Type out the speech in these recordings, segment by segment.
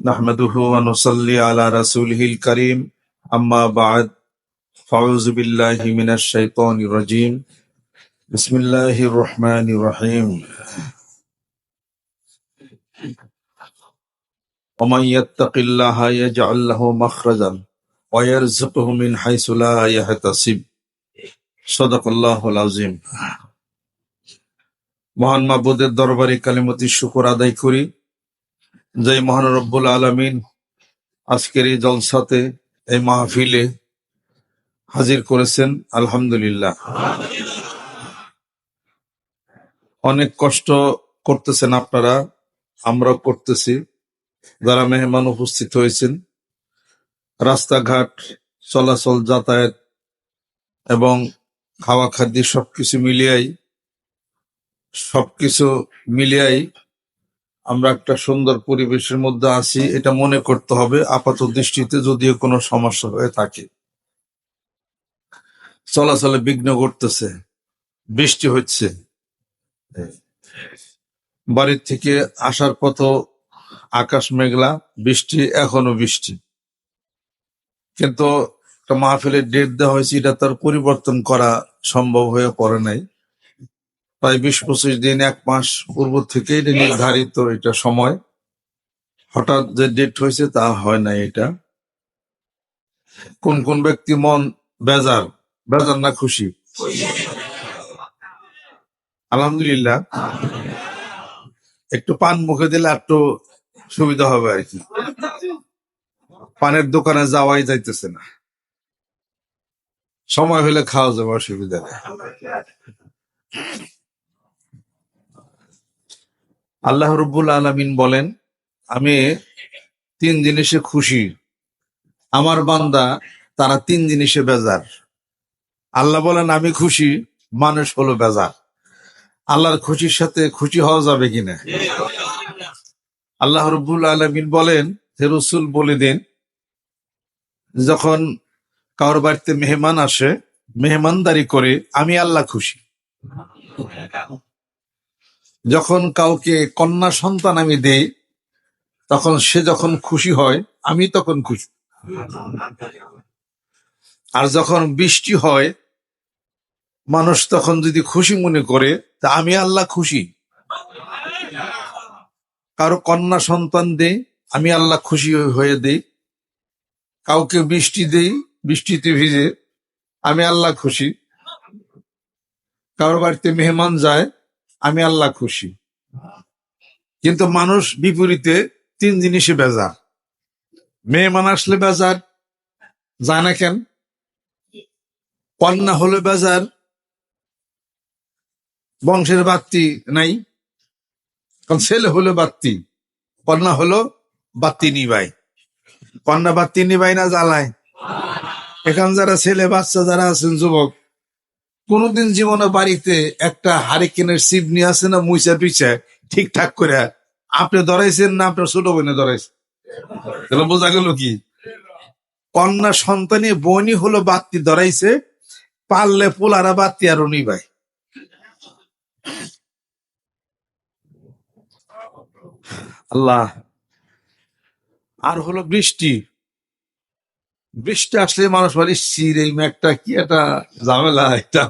نحمده ونصلي على رسوله الكريم أما بعد فأعوذ بالله من الشيطان الرجيم بسم الله الرحمن الرحيم ومن يتق الله يجعل له مخرجا ويرزقه من حيث لا يحتسب صدق الله العظيم মহান মাবুদের দরবারে কালিমতি শুকর আদায় করি যে মহান রব্বুল আলমিন। আজকের এই জলসাতে, এই মাহফিলে হাজির করেছেন আলহামদুলিল্লাহ। অনেক কষ্ট করতেছেন আপনারা আমরা করতেছি। যারা মেহমান উপস্থিত হয়েছেন, রাস্তাঘাট, চলাচল যাতায়াত এবং খাওয়া খাদ্য সবকিছু মিলিয়াই সবকিছু মিলিয়াই আমরা একটা সুন্দর পরিবেশের মধ্যে আছি, এটা মনে করতে হবে আপাত দৃষ্টিতে যদিও কোনো সমস্যা হয়ে থাকে। চলাচলে বিঘ্ন ঘটতেছে, বৃষ্টি হচ্ছে। বাড়ির থেকে আসার পথ আকাশ মেঘলা, বৃষ্টি, এখনও বৃষ্টি। কিন্তু একটা মাহফিলের ডেট দেওয়া হয়েছে, এটা তার পরিবর্তন করা সম্ভব হয়ে পড়ে নাই। প্রায় বিশ পঁচিশ দিন, এক মাস পূর্ব থেকে এটা নির্ধারিত এটা সময়। হঠাৎ যে ডেট হয়েছে তা হয় না এটা। কোন কোন ব্যক্তি মন বেজার বেজার না খুশি? আলহামদুলিল্লাহ। একটু পান মুখে দিলে একটু সুবিধা হবে আর কি। পানের দোকানে যাওয়াই যাইতেছে না। সময় হলে খাওয়া যাবে, অসুবিধা নেই। আল্লাহ রব্বুল আলমিন বলেন, আমি তিন জিনিসে খুশি। আমার বান্দা, তারা তিন জিনিসে বেজার। আল্লাহ বলেন, আমি খুশি, মানুষ হলো বেজার। আল্লাহর খুশির সাথে খুশি হওয়া যাবে কিনা? আল্লাহ রব্বুল আলমিন বলেন, হে রসুল, বলে দিন, যখন কারোর বাড়িতে মেহমান আসে, মেহমানদারি করে আমি আল্লাহ খুশি। যখন কাউকে কন্যা সন্তান আমি দেই, তখন সে যখন খুশি হয়, আমি তখন খুশি। আর যখন বৃষ্টি হয়, মানুষ তখন যদি খুশি মনে করে, তা আমি আল্লাহ খুশি। কারও কন্যা সন্তান দেই, আমি আল্লাহ খুশি হয়ে দেই। কাউকে বৃষ্টি দেই, বৃষ্টিতে ভিজে, আমি আল্লাহ খুশি। কারও বাড়িতে মেহমান যায় আমি আল্লাহ খুশি। কিন্তু মানুষ বিপরীতে তিন জিনিসে বেজার। মেয়ে মান আসলে বেজার যায় না কেন? কন্যা হলে বেজার, বংশের বাত্তি নাই, কারণ ছেলে হলো বাত্তি কন্যা হলো বাত্তি নিবাই। কন্যা বাত্তি নিবাই না, জ্বালায়। এখন যারা ছেলে, বাচ্চা যারা আছেন, যুবক কোনদিন জীবনে বাড়িতে একটা হারিকেনের সিপ নিয়ে আসে না, মুইসা পিছা, ঠিকঠাক করে। আপনি ধরাইছেন না, আপনার ছোট বোনে ধরাইছেন তাহলে বোঝা গেল কি? কন্যা সন্তানে বনি হলো বাত্তি ধরাইছে, পারলে পোলারা বাত্তি আর উনি ভাই। আল্লাহ, আর হলো বৃষ্টি। বৃষ্টি আসলে মানুষ বলে শির এই মেঘটা কি একটা ঝামেলা, একটা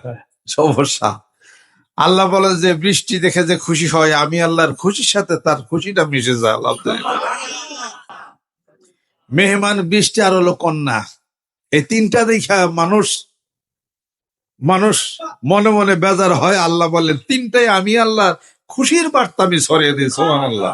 সমস্যা? আল্লাহ বলে যে, বৃষ্টি দেখে যে খুশি হয়, আমি আল্লাহর খুশির সাথে তার খুশিটা মিশে যায়, আল্লাহ মেহমান, বৃষ্টি আর হলো কন্যা। এই তিনটা দেখা মানুষ মানুষ মনে মনে বেজার হয়। আল্লাহ বলেন তিনটাই আমি আল্লাহ খুশির বার্তা আমি ছড়িয়ে দিই সোহান আল্লাহ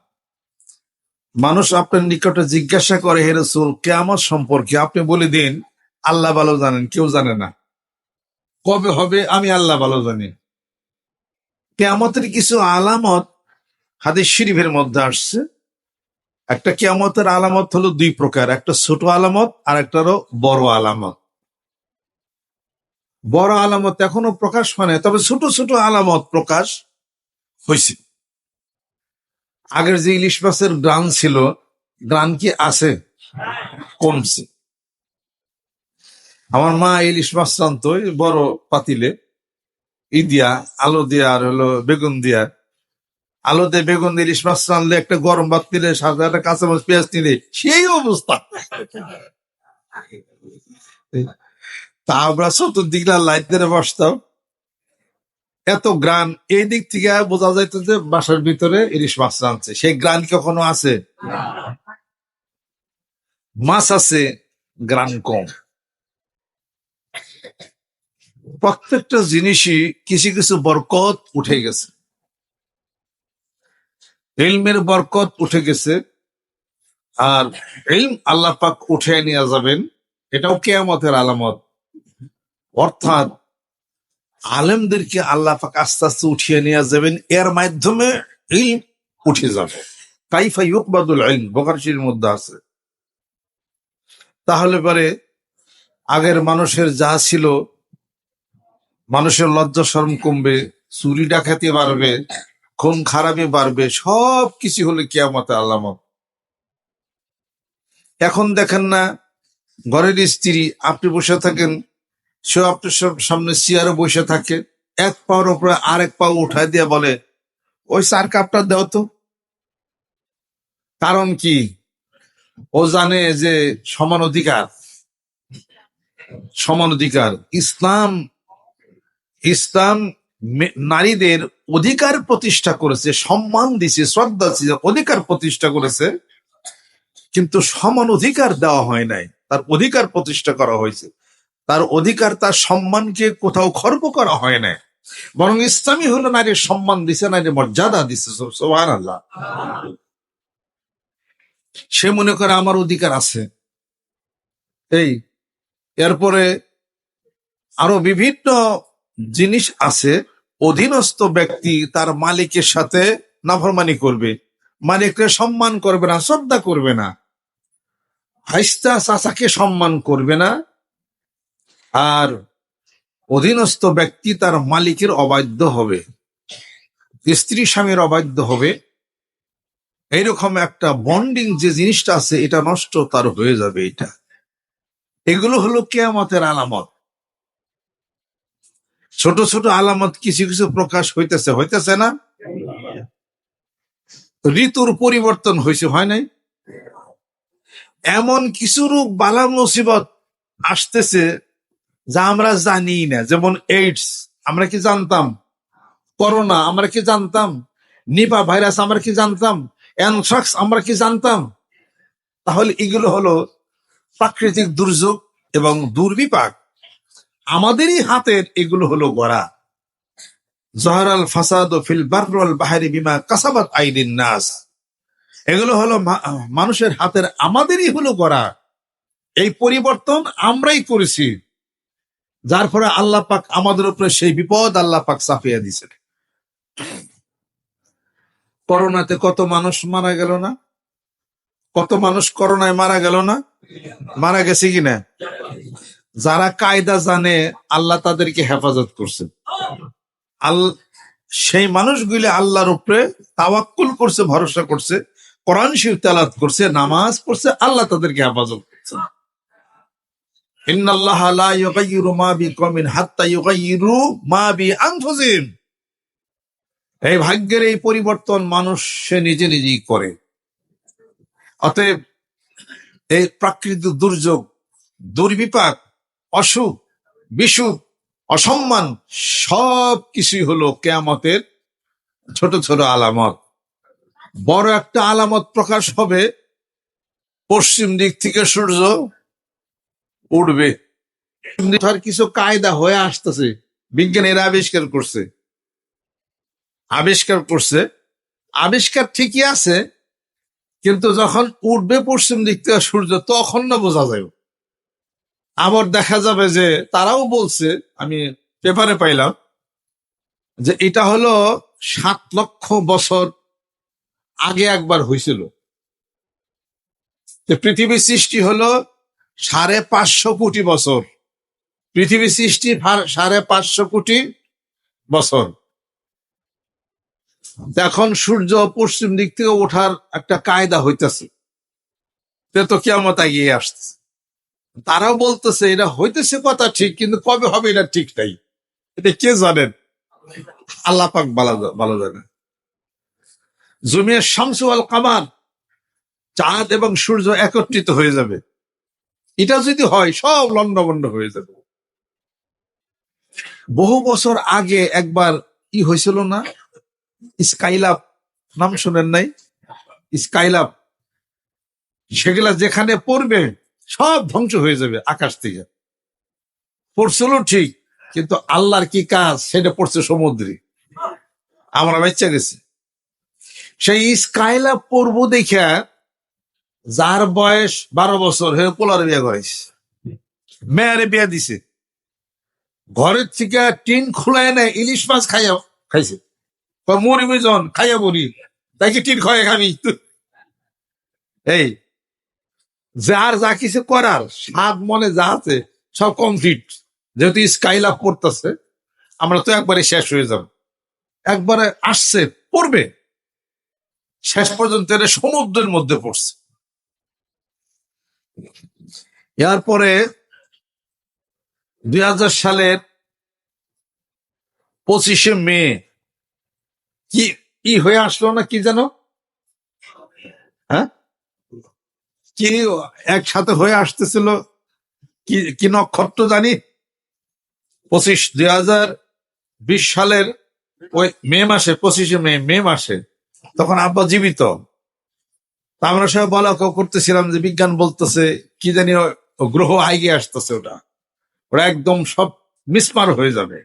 মানুষ আপনার নিকটে জিজ্ঞাসা করে, হে রসুল কেমন সম্পর্কে আপনি বলে দিন, আল্লাহ ভালো জানেন, কেউ জানে না। কবে হবে, আমি আল্লাহ ভালো জানি। কেয়ামতের কিছু আলামত হাদিস শরীফের মধ্যে আসছে। একটা কিয়ামতের আলামত হলো দুই প্রকার, একটা ছোট আলামত আর একটা হলো বড় আলামত। বড় আলামত এখনও প্রকাশ হয় তবে ছোট ছোট আলামত প্রকাশ হয়েছে আগের যে ইলিশ মাছের গ্রান ছিল, গ্রান কি আছে? কমছে। আমার মা ইলিশ মাছ রান্ত বড় পাতিলে। ই দিয়া, আলো দিয়া, আর হলো বেগুন দিয়া। আলো দিয়ে বেগুন দিয়ে ইলিশ মাছ রানলে একটা গরম ভাত নিলে, সাথে একটা কাঁচা মাছ পেঁয়াজ নিলে, সেই অবস্থা। তা আমরা চতুর্দিক লাইট দিয়ে বসতাম। এত গ্রান এই দিক থেকে বোঝা যাইতো যে বাসার ভিতরে ইলিশ মাছ রানছে সেই গ্রান কখনো আছে? মাছ আছে গ্রান কম। প্রত্যেকটা জিনিসই কিছু কিছু বরকত উঠে গেছে। ইলমের বরকত উঠে গেছে। আর ইলম আল্লাহ পাক উঠে নিয়ে যাবেন এটাও কেয়ামতের আলামত। অর্থাৎ আলেমদেরকে আল্লাহ পাক আস্তে আস্তে উঠিয়ে নিয়ে যাবেন। এর মাধ্যমে উঠে যাবে। কাইফা ইউকবাদুল ইলম বকারশির মধ্যে আছে। তাহলে পরে আগের মানুষের যা ছিল, মানুষের লজ্জা শরম কমবে, চুরি ডাকাতি বাড়বে, খুন খারাপি বাড়বে, সব কিছু হলে কিয়ামতে আলামত এখন দেখেন না, ঘরের স্ত্রী, আপনি বসে থাকেন সে আপনার সামনে চেয়ারে বসে থাকে। এক পাওয়ার উপরে আরেক পা উঠায় দিয়ে বলে, ওই চার কাপটা দাও তো। কারণ কি? ও জানে যে সমান অধিকার। সমান অধিকার। ইসলাম ইসলাম নারীদের অধিকার প্রতিষ্ঠা করেছে, সম্মান দিছে, শ্রদ্ধা দিছে, অধিকার প্রতিষ্ঠা করেছে। কিন্তু সমান অধিকার দেওয়া হয় নাই। তার অধিকার প্রতিষ্ঠা করা হয়েছে। তার অধিকার, তার সম্মানকে কোথাও খর্ব করা হয় নাই। বরং ইসলামী হলো নারীর সম্মান দিছে, নারীর মর্যাদা দিছে সোহান আল্লাহ সে মনে করে আমার অধিকার আছে। এই, এরপরে আরও বিভিন্ন জিনিস আছে। অধীনস্থ ব্যক্তি তার মালিকের সাথে নাফরমানি করবে। মালিককে সম্মান করবে না, শ্রদ্ধা করবে না। হাইস্তা চাচাকে সম্মান করবে না। আর অধীনস্থ ব্যক্তি তার মালিকের অবাধ্য হবে। স্ত্রী স্বামীর অবাধ্য হবে। এইরকম একটা বন্ডিং যে জিনিসটা আছে, এটা নষ্ট তার হয়ে যাবে এটা। এগুলো হলো কেয়ামতের আলামত। ছোট ছোট আলামত কিছু কিছু প্রকাশ হইতেছে হইতেছে না? ঋতুর পরিবর্তন হয়েছে, হয় নাই? এমন কিছু রোগ বালা মুসিবত আসতেছে যা আমরা জানি না, যেমন এইডস আমরা কি জানতাম? করোনা আমরা কি জানতাম? নিপা ভাইরাস আমরা কি জানতাম? অ্যানথ্রাক্স আমরা কি জানতাম? তাহলে এগুলো হলো প্রাকৃতিক দুর্যোগ এবং দুর্বিপাক। আমাদেরই হাতের এগুলো হলো গড়া। জহরাল ফাসাদ ও ফিল বাররল বাহারি বিমা কাসাবাত আইদিন নাস। এগুলো হলো মানুষের হাতের আমাদেরই হলো গড়া। এই পরিবর্তন আমরাই করেছি। যার ফলে আল্লাহ পাক আমাদের উপরে সেই বিপদ আল্লাহ পাক চাপিয়ে দিয়েছেন। করোনাতে কত মানুষ মারা গেল না? কত মানুষ করোনায় মারা গেল না? মারা গেছে কিনা যারা কায়দা জানে, আল্লাহ তাদেরকে হেফাজত করছে। সেই মানুষগুলি আল্লাহর উপরে তাওয়াক্কুল করছে, ভরসা করছে, কোরআন শিব তেলাত করছে, নামাজ পড়ছে, আল্লাহ তাদেরকে হেফাজত করছে। এই ভাগ্যের এই পরিবর্তন মানুষ সে নিজে নিজেই করে। অতএব এই প্রাকৃতিক দুর্যোগ, দুর্বিপাক, অসুখ, বিসুখ, অসম্মান সব কিছুই হলো কেয়ামতের ছোট ছোট আলামত। বড় একটা আলামত প্রকাশ হবে পশ্চিম দিক থেকে সূর্য উঠবে কিছু কায়দা হয়ে আসতেছে। বিজ্ঞান এরা আবিষ্কার করছে। আবিষ্কার করছে। আবিষ্কার ঠিকই আছে, কিন্তু যখন উঠবে পশ্চিম দিক থেকে সূর্য, তখন না বোঝা যায়। আবার দেখা যাবে যে তারাও বলছে, আমি পেপারে পাইলাম, যে এটা হলো সাত লক্ষ বছর আগে একবার হয়েছিল পৃথিবীর সৃষ্টি হলো সাড়ে পাঁচশো কোটি বছর। পৃথিবী সৃষ্টি সাড়ে পাঁচশো কোটি বছর। এখন সূর্য পশ্চিম দিক থেকে ওঠার একটা কায়দা হইতেছে। তো কেমন এগিয়ে আসছে। তারাও বলতেছে, এটা হইতেছে কথা ঠিক, কিন্তু কবে হবে এটা ঠিক নাই? এটা কে জানেন? আল্লাহ পাক ভালো জানে। জমির শামসু আল কামার, চাঁদ এবং সূর্য একত্রিত হয়ে যাবে। এটা যদি হয়, সব লন্ডভন্ড হয়ে যাবে। বহু বছর আগে একবার ই হয়েছিল না? স্কাইলাপ, নাম শুনেন নাই? স্কাইলাপ। সেগুলা যেখানে পড়বে, সব ধ্বংস হয়ে যাবে আকাশ থেকে। পড়ছিল ঠিক, কিন্তু আল্লাহর কি কাজ? সেটা পড়ছে সমুদ্রে। আমরা বাচ্চা গেছি। সেই স্কাইলাপ পড়ব দেখা যার বয়স বারো বছর হয়ে পোলার বিয়ে করেছে মেয়ারে বিয়ে দিছে। ঘরের থেকে টিন খুলায় নেয় ইলিশ মাছ খাইয়া খাইছে। মরিবি জন, খাইয়া বলি তাই টিন খাওয়া খাবি। এই, যার যা কিছু করার, স্বাদ মনে যা আছে, সব কমপ্লিট যেহেতু স্কাইল আপ পড়তেছে আমরা তো একবারে শেষ হয়ে যাব। একবারে আসছে, পড়বে। শেষ পর্যন্ত এটা সমুদ্রের মধ্যে পড়ছে। এরপরে দুই হাজার সালের পঁচিশে মে, কি কি হয়ে আসলো না কি যেন? হ্যাঁ? কি একসাথে হয়ে আসতেছিল? কি কি নক্ষত্র জানি? পঁচিশ, দুই হাজার বিশ সালের ওই মে মাসে, পঁচিশে মে মে মাসে, তখন আব্বা জীবিত। তা আমরা সবাই বলা করতেছিলাম যে বিজ্ঞান বলতেছে, কি জানি গ্রহ আইগে আসতেছে ওটা। ওরা একদম সব মিসমার হয়ে যাবে।